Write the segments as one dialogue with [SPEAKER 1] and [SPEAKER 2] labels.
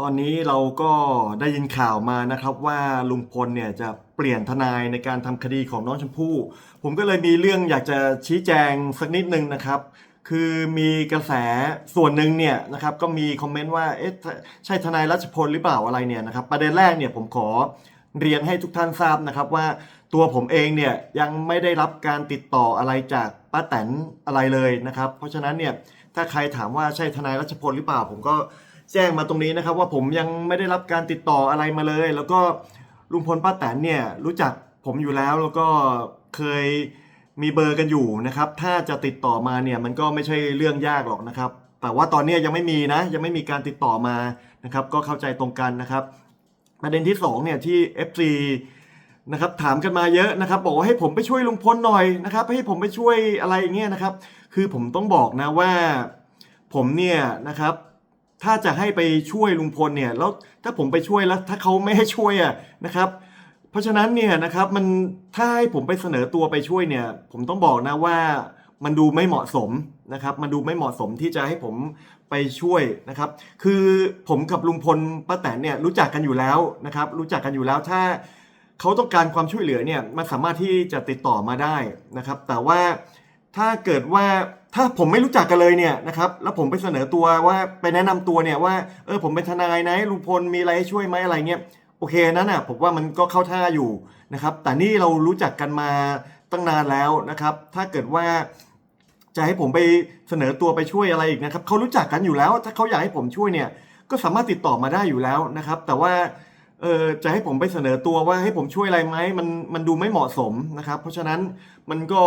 [SPEAKER 1] ตอนนี้เราก็ได้ยินข่าวมานะครับว่าลุงพลเนี่ยจะเปลี่ยนทนายในการทำคดีของน้องชมพู่ ผมก็เลยมีเรื่องอยากจะชี้แจงสักนิดนึงนะครับ คือมีกระแสส่วนหนึ่งเนี่ยนะครับก็มีคอมเมนต์ว่าเอ๊ะใช่ทนายรัชพลหรือเปล่าอะไรเนี่ยนะครับประเด็นแรกเนี่ยผมขอเรียนให้ทุกท่านทราบนะครับว่าตัวผมเองเนี่ยยังไม่ได้รับการติดต่ออะไรจากป้าแตนอะไรเลยนะครับ เพราะฉะนั้นเนี่ยถ้าใครถามว่าใช่ทนายรัชพลหรือเปล่า ผมก็ แจ้งมาตรงนี้นะครับ ว่าผมยังไม่ได้รับการติดต่ออะไรมาเลย แล้วก็ลุงพลป้าแตนเนี่ยรู้จักผมอยู่แล้วแล้วก็เคยมีเบอร์กันอยู่นะครับ ถ้าจะติดต่อมาเนี่ยมันก็ไม่ใช่เรื่องยากหรอกนะครับ แต่ว่าตอนนี้ยังไม่มีนะ ยังไม่มีการติดต่อมานะครับ ก็เข้าใจตรงกันนะครับ ประเด็นที่สองเนี่ยที่ FC นะครับถามกันมาเยอะนะครับ บอกว่าให้ผมไปช่วยลุงพลหน่อยนะครับ ให้ผมไปช่วยอะไรอย่างเงี้ยนะครับ คือผมต้องบอกนะว่า ผมเนี่ยนะครับ ถ้าจะให้ไปช่วยลุงพลเนี่ยแล้วถ้าผมไปช่วยแล้วถ้าเขาไม่ให้ช่วยอะนะครับ เพราะฉะนั้นเนี่ยนะครับมันถ้าให้ผมไปเสนอตัวไปช่วยเนี่ย ผมต้องบอกนะว่ามันดูไม่เหมาะสมนะครับ มันดูไม่เหมาะสมที่จะให้ผมไปช่วยนะครับ คือผมกับลุงพลป้าแตนเนี่ยรู้จักกันอยู่แล้วนะครับ รู้จักกันอยู่แล้วถ้าเขาต้องการความช่วยเหลือเนี่ยมันสามารถที่จะติดต่อมาได้นะครับ แต่ว่า ถ้าเกิดว่าถ้าผมไม่รู้จักกันเลยเนี่ยนะครับแล้วผมไปเสนอตัวว่าไปแนะนำตัวเนี่ยว่าเออผมเป็นทนายนะลุงพลมีอะไรให้ช่วยไหมอะไรเงี้ยโอเคนั้นน่ะผมว่ามันก็เข้าท่าอยู่นะครับแต่นี่เรารู้จักกันมาตั้งนานแล้วนะครับ ถ้าเกิดว่าจะให้ผมไปเสนอตัวไปช่วยอะไรอีกนะครับเขารู้จักกันอยู่แล้ว ถ้าเขาอยากให้ผมช่วยเนี่ยก็สามารถติดต่อมาได้อยู่แล้วนะครับ แต่ว่าเออจะให้ผมไปเสนอตัวว่าให้ผมช่วยอะไรไหมมันมันดูไม่เหมาะสมนะครับ เพราะฉะนั้นมันก็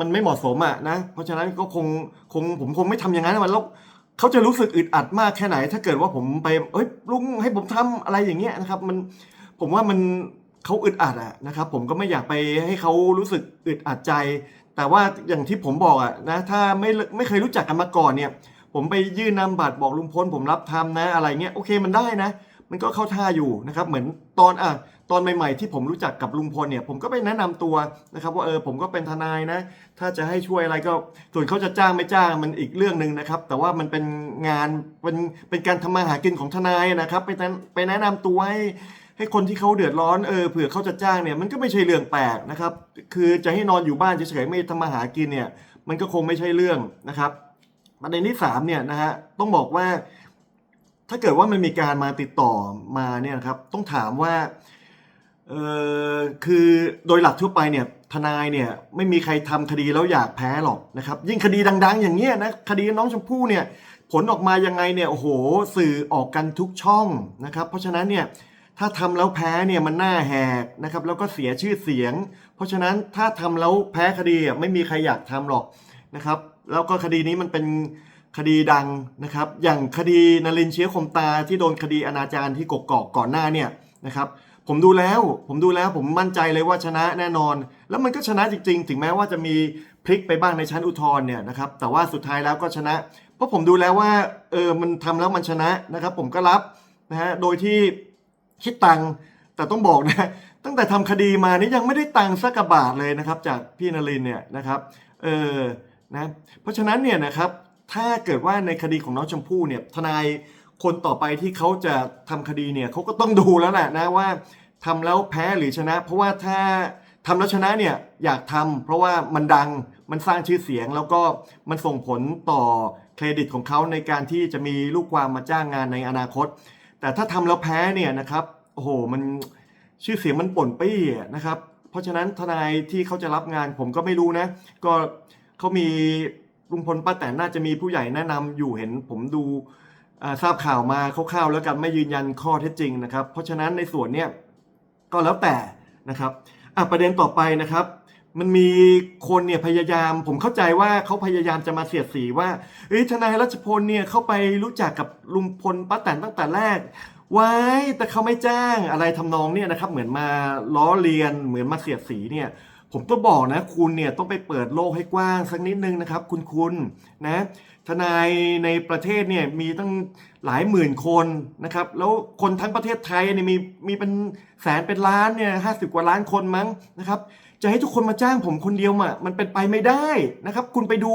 [SPEAKER 1] มันไม่เหมาะสมอะนะ เพราะฉะนั้นก็คงคงผมคงไม่ทำอย่างนั้นมันแล้วเขาจะรู้สึกอึดอัดมากแค่ไหน ถ้าเกิดว่าผมไปเอ้ยลุงให้ผมทำอะไรอย่างเงี้ยนะครับ มันผมว่ามันเขาอึดอัดอะนะครับ ผมก็ไม่อยากไปให้เขารู้สึกอึดอัดใจ แต่ว่าอย่างที่ผมบอกอะนะถ้าไม่ไม่เคยรู้จักกันมาก่อนเนี่ย ผมไปยื่นนำบัตรบอกลุงพลผมรับทำนะอะไรเงี้ยโอเคมันได้นะ มันก็เข้าท่าอยู่นะครับ เหมือนตอนอะ ตอนใหม่ๆที่ผมรู้จักกับลุงพลเนี่ยผมก็ไปแนะนำตัวนะครับว่าเออผมก็เป็นทนายนะ ถ้าจะให้ช่วยอะไรก็ส่วนเขาจะจ้างไม่จ้างมันอีกเรื่องหนึ่งนะครับ แต่ว่ามันเป็นงานเป็นเป็นการทำมาหากินของทนายนะครับ ไปไปแนะนำตัวให้ให้คนที่เขาเดือดร้อนเออเผื่อเขาจะจ้างเนี่ยมันก็ไม่ใช่เรื่องแปลกนะครับ คือจะให้นอนอยู่บ้านเฉยๆไม่ทำมาหากินเนี่ยมันก็คงไม่ใช่เรื่องนะครับประเด็นที่สามเนี่ยนะฮะต้องบอกว่าถ้าเกิดว่ามันมีการมาติดต่อมาเนี่ยครับต้องถามว่า เออคือโดยหลักทั่วไปเนี่ยทนายเนี่ยไม่มีใครทำคดีแล้วอยากแพ้หรอกนะครับยิ่งคดีดัง ๆ อย่างเงี้ยนะคดีน้องชมพู่เนี่ยผลออกมายังไงเนี่ยโอ้โหสื่อออกกันทุกช่องนะครับเพราะฉะนั้นเนี่ยถ้าทำแล้วแพ้เนี่ยมันน่าแหกนะครับแล้วก็เสียชื่อเสียง เพราะฉะนั้นถ้าทำแล้วแพ้คดีไม่มีใครอยากทำหรอกนะครับแล้วก็คดีนี้มันเป็นคดีดังนะครับอย่างคดีนลินเชื้อคมตาที่โดนคดีอนาจารที่กกอกก่อนหน้าเนี่ยนะครับ ผมดูแล้ว ผมดูแล้วผมมั่นใจเลยว่าชนะแน่นอน แล้วมันก็ชนะจริง ๆ ถึงแม้ว่าจะมีพลิกไปบ้างในชั้นอุทธรณ์เนี่ยนะครับแต่ว่าสุดท้ายแล้วก็ชนะ เพราะผมดูแล้วว่าเออมันทำแล้วมันชนะนะครับ ผมก็รับนะฮะโดยที่คิดตังค์แต่ต้องบอกนะตั้งแต่ทำคดีมานี่ยังไม่ได้ตังค์สักกบาทเลยนะครับจากพี่นรินเนี่ยนะครับเออนะเพราะฉะนั้นเนี่ยนะครับถ้าเกิดว่าในคดีของน้องชมพู่เนี่ยทนาย คนต่อไปที่เขาจะทำคดีเนี่ยเขาก็ต้องดูแล้วแหละนะว่าทำแล้วแพ้หรือชนะ เพราะว่าถ้าทำแล้วชนะเนี่ยอยากทำเพราะว่ามันดังมันสร้างชื่อเสียง แล้วก็มันส่งผลต่อเครดิตของเขาในการที่จะมีลูกความมาจ้างงานในอนาคต แต่ถ้าทำแล้วแพ้เนี่ยนะครับโอ้โหมันชื่อเสียงมันป่นปี้นะครับ เพราะฉะนั้นทนายที่เขาจะรับงานผมก็ไม่รู้นะ ก็เขามีลุงพลป้าแตนน่าจะมีผู้ใหญ่แนะนำอยู่เห็นผมดู ทราบข่าวมาคร่าวๆแล้วกันไม่ยืนยันข้อเท็จจริงนะครับ เพราะฉะนั้นในส่วนเนี้ยก็แล้วแต่นะครับประเด็นต่อไปนะครับ มันมีคนเนี่ยพยายามผมเข้าใจว่าเขาพยายามจะมาเสียดสีว่าเอ้ยทนายรัชพลเนี่ยเข้าไปรู้จักกับลุงพลป้าแตนตั้งแต่แรกไว้แต่เขาไม่จ้างอะไรทำนองเนี่ยนะครับ เหมือนมาล้อเลียนเหมือนมาเสียดสีเนี่ย ผมต้องบอกนะ คุณเนี่ยต้องไปเปิดโลกให้กว้างสักนิดนึงนะครับ คุณคุณนะทนายในประเทศเนี่ยมีตั้งหลายหมื่นคนนะครับ แล้วคนทั้งประเทศไทยเนี่ยมีมีเป็นแสนเป็นล้านเนี่ยห้าสิบกว่าล้านคนมั้งนะครับ จะให้ทุกคนมาจ้างผมคนเดียวอะมันเป็นไปไม่ได้นะครับ คุณไปดู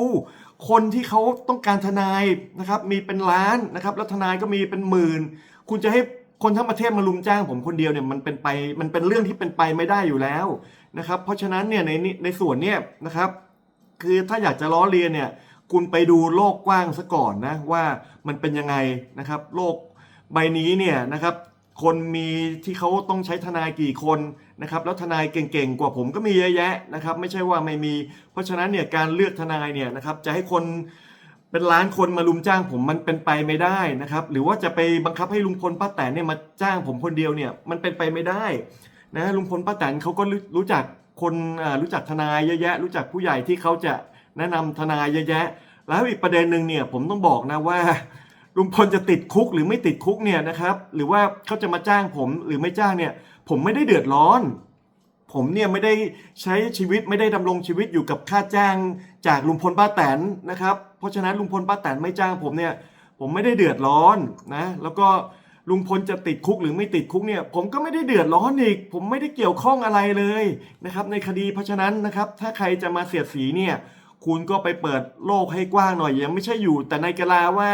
[SPEAKER 1] คนที่เขาต้องการทนายนะครับ มีเป็นล้านนะครับ แล้วทนายก็มีเป็นหมื่น คุณจะให้คนทั้งประเทศมาลุมจ้างผมคนเดียวเนี่ยมันเป็นไปมันเป็นเรื่องที่เป็นไปไม่ได้อยู่แล้ว นะครับ เพราะฉะนั้นเนี่ยในในส่วนเนี่ยนะครับ คือถ้าอยากจะล้อเลียนเนี่ยคุณไปดูโลกกว้างซะก่อนนะว่ามันเป็นยังไงนะครับ โลกใบนี้เนี่ยนะครับ คนมีที่เขาต้องใช้ทนายกี่คนนะครับ แล้วทนายเก่งๆกว่าผมก็มีเยอะแยะนะครับ ไม่ใช่ว่าไม่มี เพราะฉะนั้นเนี่ยการเลือกทนายเนี่ยนะครับ จะให้คนเป็นล้านคนมาลุมจ้างผมมันเป็นไปไม่ได้นะครับ หรือว่าจะไปบังคับให้ลุงพลป้าแตนเนี่ยมาจ้างผมคนเดียวเนี่ยมันเป็นไปไม่ได้ นะลุงพลป้าแตนเขาก็รู้รู้จักคนรู้จักทนายเยอะแยะ รู้จักผู้ใหญ่ที่เขาจะแนะนำทนายเยอะแยะ แล้วอีกประเด็นหนึ่งเนี่ยผมต้องบอกนะว่าลุงพลจะติดคุกหรือไม่ติดคุกเนี่ยนะครับ หรือว่าเขาจะมาจ้างผมหรือไม่จ้างเนี่ย ผมไม่ได้เดือดร้อน ผมเนี่ยไม่ได้ใช้ชีวิตไม่ได้ดำรงชีวิตอยู่กับค่าจ้างจากลุงพลป้าแตนนะครับ เพราะฉะนั้นลุงพลป้าแตนไม่จ้างผมเนี่ย ผมไม่ได้เดือดร้อนนะ แล้วก็ ลุงพลจะติดคุกหรือไม่ติดคุกเนี่ยผมก็ไม่ได้เดือดร้อนอีก ผมไม่ได้เกี่ยวข้องอะไรเลยนะครับในคดีเพราะฉะนั้นนะครับถ้าใครจะมาเสียดสีเนี่ยคุณก็ไปเปิดโลกให้กว้างหน่อยยังไม่ใช่อยู่ แต่ในกะลาว่า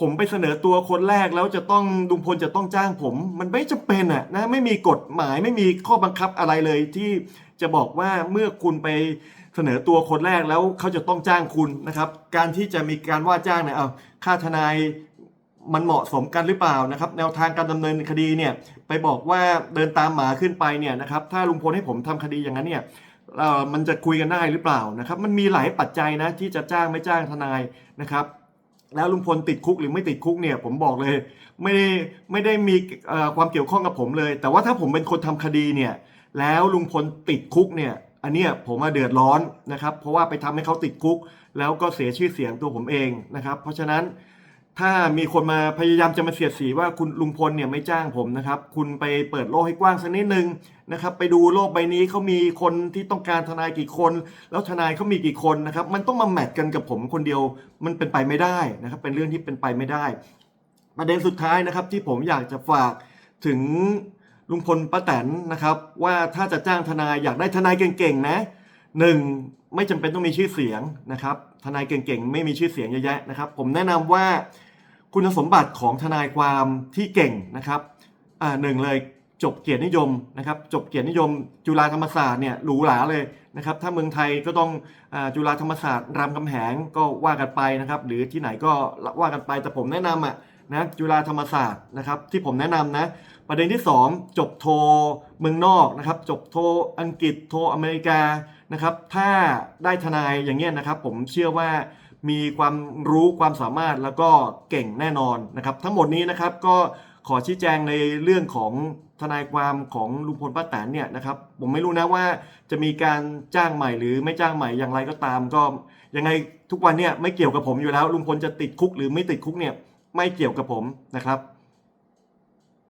[SPEAKER 1] ผมไปเสนอตัวคนแรกแล้วจะต้องลุงพลจะต้องจ้างผม มันไม่จำเป็นอะนะไม่มีกฎหมายไม่มีข้อบังคับอะไรเลยที่จะบอกว่าเมื่อคุณไปเสนอตัวคนแรกแล้วเขาจะต้องจ้างคุณนะครับ การที่จะมีการว่าจ้างเนี่ยเอาค่าทนาย มันเหมาะสมกันหรือเปล่านะครับ แนวทางการดำเนินคดีเนี่ยไปบอกว่าเดินตามหมาขึ้นไปเนี่ยนะครับถ้าลุงพลให้ผมทำคดีอย่างนั้นเนี่ยมันจะคุยกันได้หรือเปล่านะครับ มันมีหลายปัจจัยนะที่จะจ้างไม่จ้างทนายนะครับ แล้วลุงพลติดคุกหรือไม่ติดคุกเนี่ยผมบอกเลยไม่ได้ไม่ได้มีความเกี่ยวข้องกับผมเลย แต่ว่าถ้าผมเป็นคนทำคดีเนี่ยแล้วลุงพลติดคุกเนี่ยอันเนี้ยผมมาเดือดร้อนนะครับ เพราะว่าไปทำให้เขาติดคุก แล้วก็เสียชื่อเสียงตัวผมเองนะครับ เพราะฉะนั้น ถ้ามีคนมาพยายามจะมาเสียดสีว่าคุณลุงพลเนี่ยไม่จ้างผมนะครับ คุณไปเปิดโลกให้กว้างสักนิดนึงนะครับ ไปดูโลกใบนี้เขามีคนที่ต้องการทนายกี่คน แล้วทนายเขามีกี่คนนะครับ มันต้องมาแมทกันกับผมคนเดียวมันเป็นไปไม่ได้นะครับ เป็นเรื่องที่เป็นไปไม่ได้ ประเด็นสุดท้ายนะครับ ที่ผมอยากจะฝากถึงลุงพลป้าแตนนะครับ ว่าถ้าจะจ้างทนายอยากได้ทนายเก่งๆนะ หนึ่งไม่จำเป็นต้องมีชื่อเสียงนะครับ ทนายเก่งๆ ไม่มีชื่อเสียงเยอะแยะนะครับ ผมแนะนำว่าคุณสมบัติของทนายความที่เก่งนะครับอ่าหนึ่งเลยจบเกียรตินิยมนะครับ จบเกียรตินิยม จุฬาธรรมศาสตร์เนี่ยหรูหราเลยนะครับ ถ้าเมืองไทยก็ต้องอจุฬาธรรมศาสตร์รามคำแหงก็ว่ากันไปนะครับ หรือที่ไหนก็ว่ากันไปแต่ผมแนะนำอะนะจุฬาธรรมศาสตร์นะครับ ที่ผมแนะนำนะประเด็นที่ 2 จบโทเมืองนอกนะครับ จบโทอังกฤษโทอเมริกา นะครับถ้าได้ทนายอย่างเงี้ยนะครับ ผมเชื่อว่ามีความรู้ความสามารถแล้วก็เก่งแน่นอนนะครับ ทั้งหมดนี้นะครับก็ขอชี้แจงในเรื่องของทนายความของลุงพลป้าแตนเนี่ยนะครับ ผมไม่รู้นะว่าจะมีการจ้างใหม่หรือไม่จ้างใหม่อย่างไรก็ตาม ก็ยังไงทุกวันเนี่ยไม่เกี่ยวกับผมอยู่แล้วลุงพลจะติดคุกหรือไม่ติดคุกเนี่ยไม่เกี่ยวกับผมนะครับ